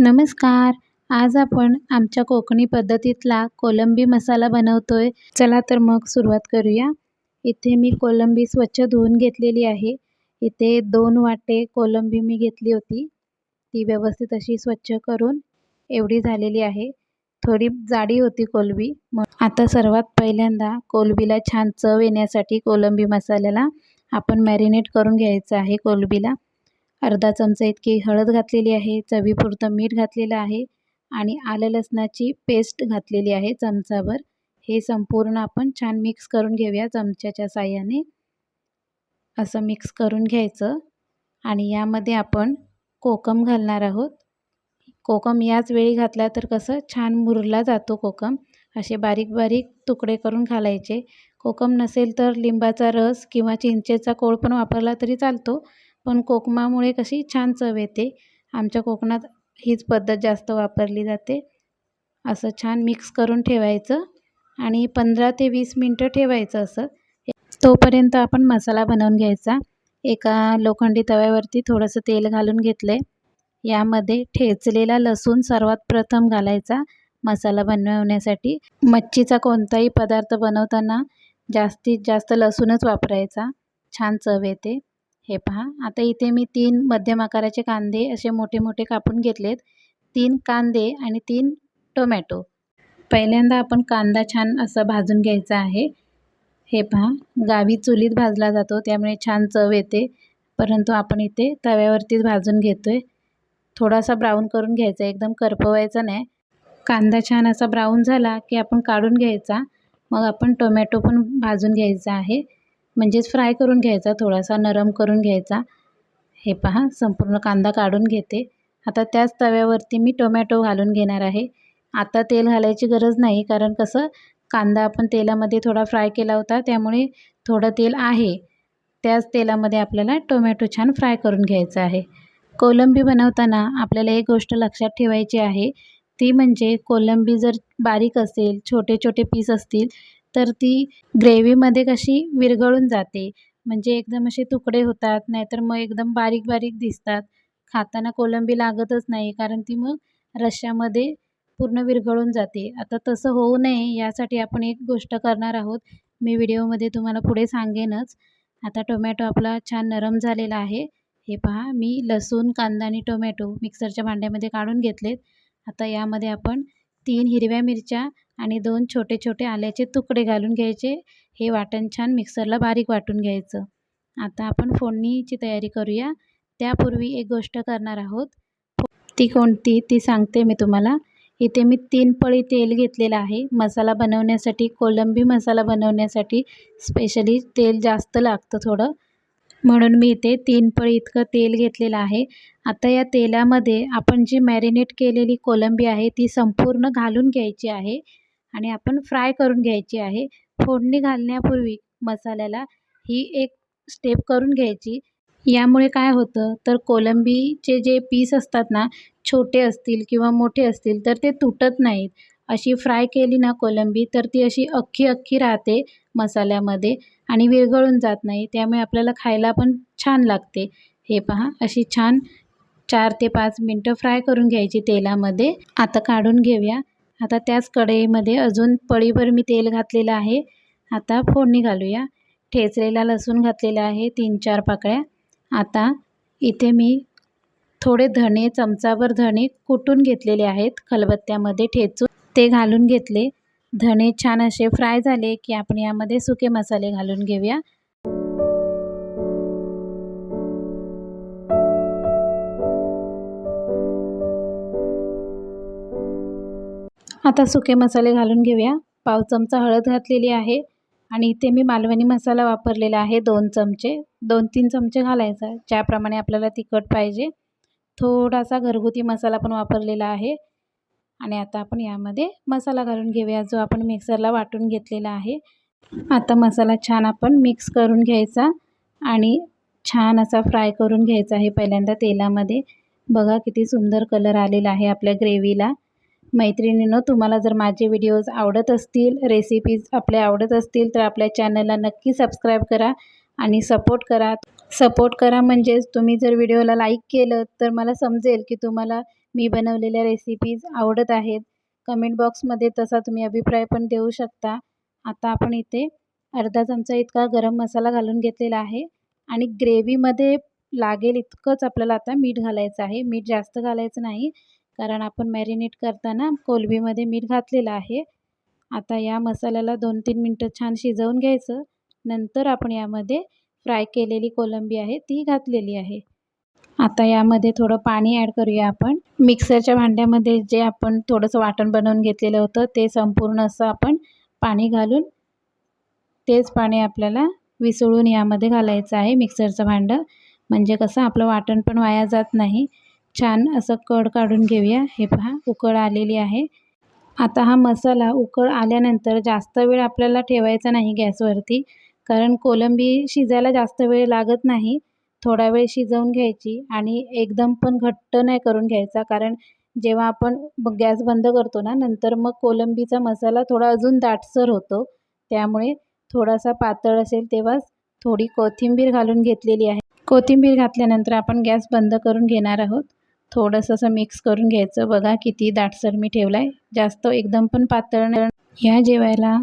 नमस्कार. आज आपण आमच्या कोकणी पद्धतीतला कोलंबी मसाला बनवतोय. चला तर मग सुरुवात करूया. इथे मी कोलंबी स्वच्छ धुवून घेतलेली आहे. इथे दोन वाटे कोलंबी मी घेतली होती. ती व्यवस्थित अशी स्वच्छ करून एवढी झालेली आहे. थोडी जाडी होती कोलंबी. मग आता सर्वात पहिल्यांदा कोलंबीला छान चव येण्यासाठी कोलंबी मसाल्याला आपण मॅरिनेट करून घ्यायचं आहे कोलंबीला. अर्धा चमचा इतकी हळद घातलेली आहे चवीपुरतं मीठ घातलेलं आहे आणि आलं लसणाची पेस्ट घातलेली आहे चमचाभर. हे संपूर्ण आपण छान मिक्स करून घेऊया चमच्याच्या साह्याने. असं मिक्स करून घ्यायचं आणि यामध्ये आपण कोकम घालणार आहोत. कोकम याच वेळी घातला तर कसं छान मुरला जातो कोकम. असे बारीक बारीक तुकडे करून घालायचे. कोकम नसेल तर लिंबाचा रस किंवा चिंचेचा कोळ पण वापरला तरी चालतो. पण कोकमामुळे कशी छान चव येते. आमच्या कोकणात हीच पद्धत जास्त वापरली जाते. असं छान मिक्स करून ठेवायचं आणि पंधरा ते वीस मिनटं ठेवायचं असं. तोपर्यंत आपण मसाला बनवून घ्यायचा. एका लोखंडी तव्यावरती थोडंसं तेल घालून घेतलं आहे यामध्ये ठेचलेला लसूण सर्वात प्रथम घालायचा मसाला बनवण्यासाठी. मच्छीचा कोणताही पदार्थ बनवताना जास्तीत जास्त लसूणच वापरायचा. छान चव येते. हे पहा. आता इथे मी तीन मध्यम आकाराचे कांदे असे मोठे मोठे कापून घेतलेत. तीन कांदे आणि तीन टोमॅटो. पहिल्यांदा आपण कांदा छान असा भाजून घ्यायचा आहे. हे पहा. गावी चुलीत भाजला जातो त्यामुळे छान चव येते. परंतु आपण इथे तव्यावरतीच भाजून घेतो आहे थोडासा ब्राऊन करून घ्यायचा एकदम करपवायचा नाही. कांदा छान असा ब्राऊन झाला की आपण काढून घ्यायचा. मग आपण टोमॅटो पण भाजून घ्यायचा आहे. म्हणजेच फ्राय करून घ्यायचा थोडासा नरम करून घ्यायचा. हे पहा संपूर्ण कांदा काढून घेते. आता त्याच तव्यावरती मी टोमॅटो घालून घेणार आहे. आता तेल घालायची गरज नाही कारण कसं कांदा आपण तेलामध्ये थोडा फ्राय केला होता त्यामुळे थोडं तेल आहे. त्याच तेलामध्ये आपल्याला टोमॅटो छान फ्राय करून घ्यायचा आहे. कोलंबी बनवताना आपल्याला एक गोष्ट लक्षात ठेवायची आहे. ती म्हणजे कोलंबी जर बारीक असेल छोटे छोटे पीस असतील तर ती ग्रेव्हीमध्ये कशी विरघळून जाते. म्हणजे एकदम असे तुकडे होतात नाहीतर मग एकदम बारीक बारीक दिसतात. खाताना कोलंबी लागतच नाही कारण ती मग रश्श्यामध्ये पूर्ण विरघळून जाते. आता तसं होऊ नये यासाठी आपण एक गोष्ट करणार आहोत. मी व्हिडिओमध्ये तुम्हाला पुढे सांगेनच. आता टोमॅटो आपला छान नरम झालेला आहे. हे पहा मी लसूण कांदा आणि टोमॅटो मिक्सरच्या भांड्यामध्ये काढून घेतलेत. आता यामध्ये आपण तीन हिरव्या मिरच्या आणि दोन छोटे छोटे आल्याचे तुकडे घालून घ्यायचे. हे वाटण छान मिक्सरला बारीक वाटून घ्यायचं. आता आपण फोडणीची तयारी करूया. त्यापूर्वी एक गोष्ट करणार आहोत. ती कोणती ती सांगते मी तुम्हाला. इथे मी तीन पळी तेल घेतलेलं आहे. मसाला बनवण्यासाठी कोलंबी मसाला बनवण्यासाठी स्पेशली तेल जास्त लागतं थोडं. म्हणून मी इथे तीन पळी इतकं तेल घेतलेलं आहे. आता या तेलामध्ये आपण जी मॅरिनेट केलेली कोलंबी आहे ती संपूर्ण घालून घ्यायची आहे आणि आपण फ्राय करून घ्यायची आहे. फोडणी घालण्यापूर्वी मसाल्याला ही एक स्टेप करून घ्यायची. यामुळे काय होतं तर कोलंबीचे जे पीस असतात ना छोटे असतील किंवा मोठे असतील तर ते तुटत नाहीत. अशी फ्राय केली ना कोलंबी तर ती अशी अख्खी अख्खी राहते मसाल्यामध्ये. आणि विरघळून जात नाही. त्यामुळे आपल्याला खायला पण छान लागते. हे पहा अशी छान चार ते पाच मिनटं फ्राय करून घ्यायची तेलामध्ये. आता काढून घेऊया. आता त्याच कढईमध्ये अजून पळीभर मी तेल घातलेलं आहे. आता फोडणी घालूया. ठेचलेला लसूण घातलेला आहे तीन चार पाकळ्या. आता इथे मी थोडे धणे चमचाभर धणे कुटून घेतलेले आहेत. खलबत्त्यामध्ये ठेचून ते घालून घेतले. धणे छान असे फ्राय झाले की आपण यामध्ये सुके मसाले घालून घेऊया. आता सुके मसाले घालून घेऊया. पाव चमचा हळद घातलेली आहे आणि इथे मी मालवणी मसाला वापरलेला आहे दोन चमचे. दोन तीन चमचे घालायचा ज्याप्रमाणे आपल्याला तिखट पाहिजे. थोडासा घरगुती मसाला पण वापरलेला आहे. आणि आता आपण यामध्ये मसाला घालून घेऊया जो आपण मिक्सरला वाटून घेतलेला आहे. आता मसाला छान आपण मिक्स करून घ्यायचा आणि छान असा फ्राय करून घ्यायचा आहे पहिल्यांदा तेलामध्ये. बघा किती सुंदर कलर आलेला आहे आपल्या ग्रेव्हीला मैत्रिणींनो तुम्हाला जर माझे व्हिडिओज आवडत असतील रेसिपीज आपल्या आवडत असतील तर आपल्या चॅनलला नक्की सबस्क्राईब करा आणि सपोर्ट करा. सपोर्ट करा म्हणजेच तुम्ही जर व्हिडिओला लाईक केलं तर मला समजेल की तुम्हाला मी बनवलेल्या रेसिपीज आवडत आहेत. कमेंट बॉक्समध्ये तसा तुम्ही अभिप्राय पण देऊ शकता. आता आपण इथे अर्धा चमचा इतका गरम मसाला घालून घेतलेला आहे. आणि ग्रेव्हीमध्ये लागेल इतकंच आपल्याला आता मीठ घालायचं आहे. मीठ जास्त घालायचं नाही. कारण आपण मॅरिनेट करताना कोलंबीमध्ये मीठ घातलेलं आहे. आता या मसाल्याला दोन तीन मिनटं छान शिजवून घ्यायचं. नंतर आपण यामध्ये फ्राय केलेली कोलंबी आहे ती घातलेली आहे. आता यामध्ये थोडं पाणी ॲड करूया आपण. मिक्सरच्या भांड्यामध्ये जे आपण थोडंसं वाटण बनवून घेतलेलं होतं ते संपूर्ण असं आपण पाणी घालून तेच पाणी आपल्याला विसळून यामध्ये घालायचं आहे मिक्सरचं भांडं. म्हणजे कसं आपलं वाटण पण वाया जात नाही. छान असं कड काढून घेऊया. हे पहा उकळ आलेली आहे. आता हा मसाला उकळ आल्यानंतर जास्त वेळ आपल्याला ठेवायचा नाही गॅसवरती. कारण कोलंबी शिजायला जास्त वेळ लागत नाही. थोडा वेळ शिजवून घ्यायची आणि एकदम पण घट्ट नाही करून घ्यायचा. कारण जेव्हा आपण गॅस बंद करतो ना नंतर मग कोलंबीचा मसाला थोडा अजून दाटसर होतो. त्यामुळे थोडासा पातळ असेल तेव्हाच थोडी कोथिंबीर घालून घेतलेली आहे. कोथिंबीर घातल्यानंतर आपण गॅस बंद करून घेणार आहोत. थोडंसं असं मिक्स करून घ्यायचं. बघा किती दाटसर मी ठेवला आहे जास्त एकदम पण पातळ ह्या जेवायला